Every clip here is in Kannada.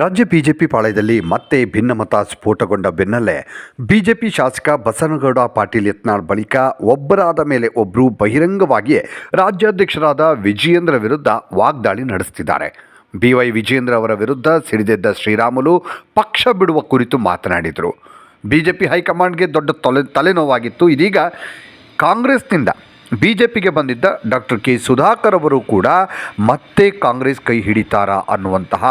ರಾಜ್ಯ ಬಿಜೆಪಿ ಪಾಳ್ಯದಲ್ಲಿ ಮತ್ತೆ ಭಿನ್ನಮತ ಸ್ಫೋಟಗೊಂಡ ಬೆನ್ನಲ್ಲೇ ಬಿಜೆಪಿ ಶಾಸಕ ಬಸನಗೌಡ ಪಾಟೀಲ್ ಯತ್ನಾಳ್ ಬಳಿಕ ಒಬ್ಬರಾದ ಮೇಲೆ ಒಬ್ಬರು ಬಹಿರಂಗವಾಗಿಯೇ ರಾಜ್ಯಾಧ್ಯಕ್ಷರಾದ ವಿಜಯೇಂದ್ರ ವಿರುದ್ಧ ವಾಗ್ದಾಳಿ ನಡೆಸುತ್ತಿದ್ದಾರೆ ಬಿವೈ ವಿಜಯೇಂದ್ರ ಅವರ ವಿರುದ್ಧ ಸಿಡಿದೆದ್ದ ಶ್ರೀರಾಮುಲು ಪಕ್ಷ ಬಿಡುವ ಕುರಿತು ಮಾತನಾಡಿದರು. ಬಿಜೆಪಿ ಹೈಕಮಾಂಡ್ಗೆ ದೊಡ್ಡ ತಲೆ ತಲೆನೋವಾಗಿತ್ತು. ಇದೀಗ ಕಾಂಗ್ರೆಸ್ನಿಂದ ಬಿಜೆಪಿಗೆ ಬಂದಿದ್ದ ಡಾಕ್ಟರ್ ಕೆ ಸುಧಾಕರ್ ಅವರು ಕೂಡ ಮತ್ತೆ ಕಾಂಗ್ರೆಸ್ ಕೈ ಹಿಡಿತಾರಾ ಅನ್ನುವಂತಹ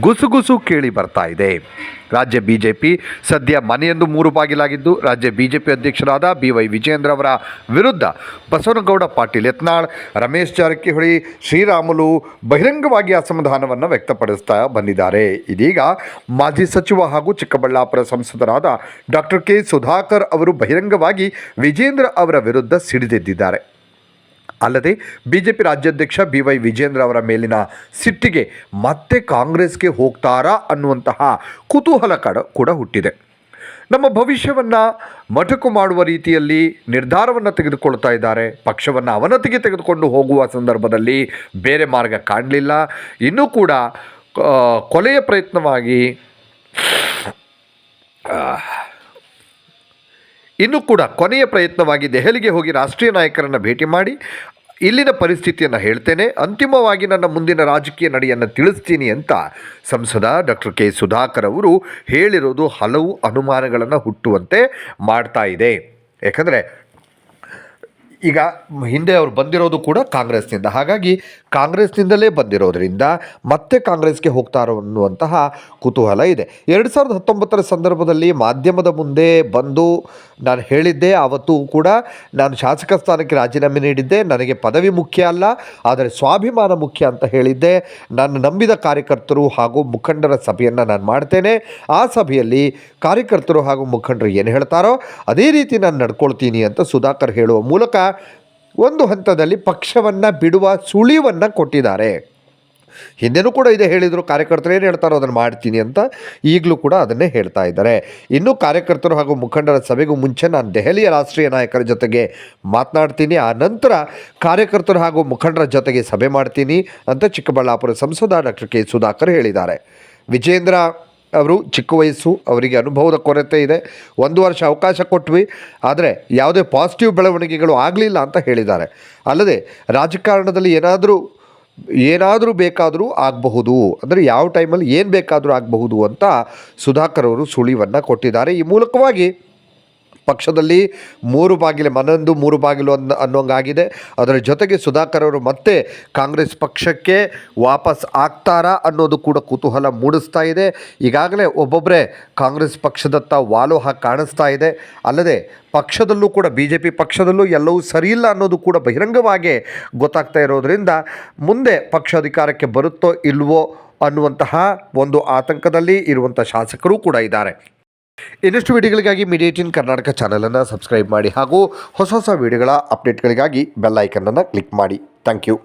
ಗುಸುಗುಸು ಕೇಳಿ ಬರ್ತಾ ಇದೆ. ರಾಜ್ಯ ಬಿಜೆಪಿ ಸದ್ಯ ಮನೆಯೊಂದು ಮೂರು ಬಾಗಿಲಾಗಿದ್ದು ರಾಜ್ಯ ಬಿಜೆಪಿ ಅಧ್ಯಕ್ಷರಾದ ಬಿ ವೈ ವಿಜೇಂದ್ರ ಅವರ ವಿರುದ್ಧ ಬಸವನಗೌಡ ಪಾಟೀಲ್ ಯತ್ನಾಳ್, ರಮೇಶ್ ಜಾರಕಿಹೊಳಿ, ಶ್ರೀರಾಮುಲು ಬಹಿರಂಗವಾಗಿ ಅಸಮಾಧಾನವನ್ನು ವ್ಯಕ್ತಪಡಿಸ್ತಾ ಬಂದಿದ್ದಾರೆ. ಇದೀಗ ಮಾಜಿ ಸಚಿವ ಹಾಗೂ ಚಿಕ್ಕಬಳ್ಳಾಪುರ ಸಂಸದರಾದ ಡಾಕ್ಟರ್ ಕೆ ಸುಧಾಕರ್ ಅವರು ಬಹಿರಂಗವಾಗಿ ವಿಜೇಂದ್ರ ಅವರ ವಿರುದ್ಧ ಸಿಡಿದೆದ್ದಿದ್ದಾರೆ. ಅಲ್ಲದೆ ಬಿಜೆಪಿ ರಾಜ್ಯಾಧ್ಯಕ್ಷ ಬಿ ವೈ ವಿಜೇಂದ್ರ ಅವರ ಮೇಲಿನ ಸಿಟ್ಟಿಗೆ ಮತ್ತೆ ಕಾಂಗ್ರೆಸ್ಗೆ ಹೋಗ್ತಾರಾ ಅನ್ನುವಂತಹ ಕುತೂಹಲ ಕಡ ಕೂಡ ಹುಟ್ಟಿದೆ. ನಮ್ಮ ಭವಿಷ್ಯವನ್ನು ಮಟಕು ಮಾಡುವ ರೀತಿಯಲ್ಲಿ ನಿರ್ಧಾರವನ್ನು ತೆಗೆದುಕೊಳ್ತಾ ಇದ್ದಾರೆ. ಪಕ್ಷವನ್ನು ಅವನತಿಗೆ ತೆಗೆದುಕೊಂಡು ಹೋಗುವ ಸಂದರ್ಭದಲ್ಲಿ ಬೇರೆ ಮಾರ್ಗ ಕಾಣಲಿಲ್ಲ. ಇನ್ನೂ ಕೂಡ ಕೊಲೆಯ ಪ್ರಯತ್ನವಾಗಿ ಇನ್ನು ಕೂಡ ಕೊನೆಯ ಪ್ರಯತ್ನವಾಗಿ ದೆಹಲಿಗೆ ಹೋಗಿ ರಾಷ್ಟ್ರೀಯ ನಾಯಕರನ್ನು ಭೇಟಿ ಮಾಡಿ ಇಲ್ಲಿನ ಪರಿಸ್ಥಿತಿಯನ್ನು ಹೇಳ್ತೇನೆ. ಅಂತಿಮವಾಗಿ ನನ್ನ ಮುಂದಿನ ರಾಜಕೀಯ ನಡೆಯನ್ನು ತಿಳಿಸ್ತೀನಿ ಅಂತ ಸಂಸದ ಡಾಕ್ಟರ್ ಕೆ. ಸುಧಾಕರ್ ಅವರು ಹೇಳಿರೋದು ಹಲವು ಅನುಮಾನಗಳನ್ನು ಹುಟ್ಟುವಂತೆ ಮಾಡ್ತಾ ಇದೆ. ಯಾಕಂದರೆ ಈಗ ಹಿಂದೆ ಅವರು ಬಂದಿರೋದು ಕೂಡ ಕಾಂಗ್ರೆಸ್ನಿಂದ. ಹಾಗಾಗಿ ಕಾಂಗ್ರೆಸ್ನಿಂದಲೇ ಬಂದಿರೋದರಿಂದ ಮತ್ತೆ ಕಾಂಗ್ರೆಸ್ಗೆ ಹೋಗ್ತಾರೋ ಅನ್ನುವಂತಹ ಕುತೂಹಲ ಇದೆ. ಎರಡು ಸಾವಿರದ ಹತ್ತೊಂಬತ್ತರ ಸಂದರ್ಭದಲ್ಲಿ ಮಾಧ್ಯಮದ ಮುಂದೆ ಬಂದು ನಾನು ಹೇಳಿದ್ದೆ, ಆವತ್ತು ಕೂಡ ನಾನು ಶಾಸಕ ಸ್ಥಾನಕ್ಕೆ ರಾಜೀನಾಮೆ ನೀಡಿದ್ದೆ. ನನಗೆ ಪದವಿ ಮುಖ್ಯ ಅಲ್ಲ, ಆದರೆ ಸ್ವಾಭಿಮಾನ ಮುಖ್ಯ ಅಂತ ಹೇಳಿದ್ದೆ. ನಾನು ನಂಬಿದ ಕಾರ್ಯಕರ್ತರು ಹಾಗೂ ಮುಖಂಡರ ಸಭೆಯನ್ನು ನಾನು ಮಾಡ್ತೇನೆ. ಆ ಸಭೆಯಲ್ಲಿ ಕಾರ್ಯಕರ್ತರು ಹಾಗೂ ಮುಖಂಡರು ಏನು ಹೇಳ್ತಾರೋ ಅದೇ ರೀತಿ ನಾನು ನಡ್ಕೊಳ್ತೀನಿ ಅಂತ ಸುಧಾಕರ್ ಹೇಳುವ ಮೂಲಕ ಒಂದು ಹಂತದಲ್ಲಿ ಪಕ್ಷವನ್ನು ಬಿಡುವ ಸುಳಿವನ್ನು ಕೊಟ್ಟಿದ್ದಾರೆ. ಹಿಂದೆನೂ ಕೂಡ ಇದೇ ಹೇಳಿದರು, ಕಾರ್ಯಕರ್ತರು ಏನು ಹೇಳ್ತಾರೋ ಅದನ್ನು ಮಾಡ್ತೀನಿ ಅಂತ ಈಗಲೂ ಕೂಡ ಅದನ್ನೇ ಹೇಳ್ತಾ ಇದ್ದಾರೆ. ಇನ್ನೂ ಕಾರ್ಯಕರ್ತರು ಹಾಗೂ ಮುಖಂಡರ ಸಭೆಗೂ ಮುಂಚೆ ನಾನು ದೆಹಲಿಯ ರಾಷ್ಟ್ರೀಯ ನಾಯಕರ ಜೊತೆಗೆ ಮಾತನಾಡ್ತೀನಿ. ಆ ನಂತರ ಕಾರ್ಯಕರ್ತರು ಹಾಗೂ ಮುಖಂಡರ ಜೊತೆಗೆ ಸಭೆ ಮಾಡ್ತೀನಿ ಅಂತ ಚಿಕ್ಕಬಳ್ಳಾಪುರ ಸಂಸದ ಡಾಕ್ಟರ್ ಕೆ ಸುಧಾಕರ್ ಹೇಳಿದ್ದಾರೆ. ವಿಜೇಂದ್ರ ಅವರು ಚಿಕ್ಕ ವಯಸ್ಸು, ಅವರಿಗೆ ಅನುಭವದ ಕೊರತೆ ಇದೆ. ಒಂದು ವರ್ಷ ಅವಕಾಶ ಕೊಟ್ವಿ, ಆದರೆ ಯಾವುದೇ ಪಾಸಿಟಿವ್ ಬೆಳವಣಿಗೆಗಳು ಆಗಲಿಲ್ಲ ಅಂತ ಹೇಳಿದ್ದಾರೆ. ಅಲ್ಲದೆ ರಾಜಕಾರಣದಲ್ಲಿ ಏನಾದರೂ ಏನಾದರೂ ಬೇಕಾದರೂ ಆಗಬಹುದು. ಅಂದರೆ ಯಾವ ಟೈಮಲ್ಲಿ ಏನು ಬೇಕಾದರೂ ಆಗಬಹುದು ಅಂತ ಸುಧಾಕರ್ ಅವರು ಸುಳಿವನ್ನು ಕೊಟ್ಟಿದ್ದಾರೆ. ಈ ಮೂಲಕವಾಗಿ ಪಕ್ಷದಲ್ಲಿ ಮೂರು ಬಾಗಿಲು ಮನೊಂದು ಮೂರು ಬಾಗಿಲು ಅನ್ನ, ಅನ್ನೋಂಗಾಗಿದೆ. ಅದರ ಜೊತೆಗೆ ಸುಧಾಕರ್ ಅವರು ಮತ್ತೆ ಕಾಂಗ್ರೆಸ್ ಪಕ್ಷಕ್ಕೆ ವಾಪಸ್ ಆಗ್ತಾರಾ ಅನ್ನೋದು ಕೂಡ ಕುತೂಹಲ ಮೂಡಿಸ್ತಾ ಇದೆ. ಈಗಾಗಲೇ ಒಬ್ಬೊಬ್ಬರೇ ಕಾಂಗ್ರೆಸ್ ಪಕ್ಷದತ್ತ ವಾಲೋಹ ಕಾಣಿಸ್ತಾ ಇದೆ. ಅಲ್ಲದೆ ಪಕ್ಷದಲ್ಲೂ ಕೂಡ ಬಿ ಜೆ ಪಿ ಪಕ್ಷದಲ್ಲೂ ಎಲ್ಲವೂ ಸರಿಯಿಲ್ಲ ಅನ್ನೋದು ಕೂಡ ಬಹಿರಂಗವಾಗಿ ಗೊತ್ತಾಗ್ತಾ ಇರೋದರಿಂದ ಮುಂದೆ ಪಕ್ಷ ಅಧಿಕಾರಕ್ಕೆ ಬರುತ್ತೋ ಇಲ್ವೋ ಅನ್ನುವಂತಹ ಒಂದು ಆತಂಕದಲ್ಲಿ ಇರುವಂಥ ಶಾಸಕರು ಕೂಡ ಇದ್ದಾರೆ. ಇನ್ನಷ್ಟು ವಿಡಿಯೋಗಳಿಗಾಗಿ ಮೀಡಿಯೇಟಿನ್ ಕರ್ನಾಟಕ ಚಾನಲನ್ನು ಸಬ್ಸ್ಕ್ರೈಬ್ ಮಾಡಿ ಹಾಗೂ ಹೊಸ ಹೊಸ ವಿಡಿಯೋಗಳ ಅಪ್ಡೇಟ್ಗಳಿಗಾಗಿ ಬೆಲ್ ಐಕನ್ನನ್ನು ಕ್ಲಿಕ್ ಮಾಡಿ. Thank you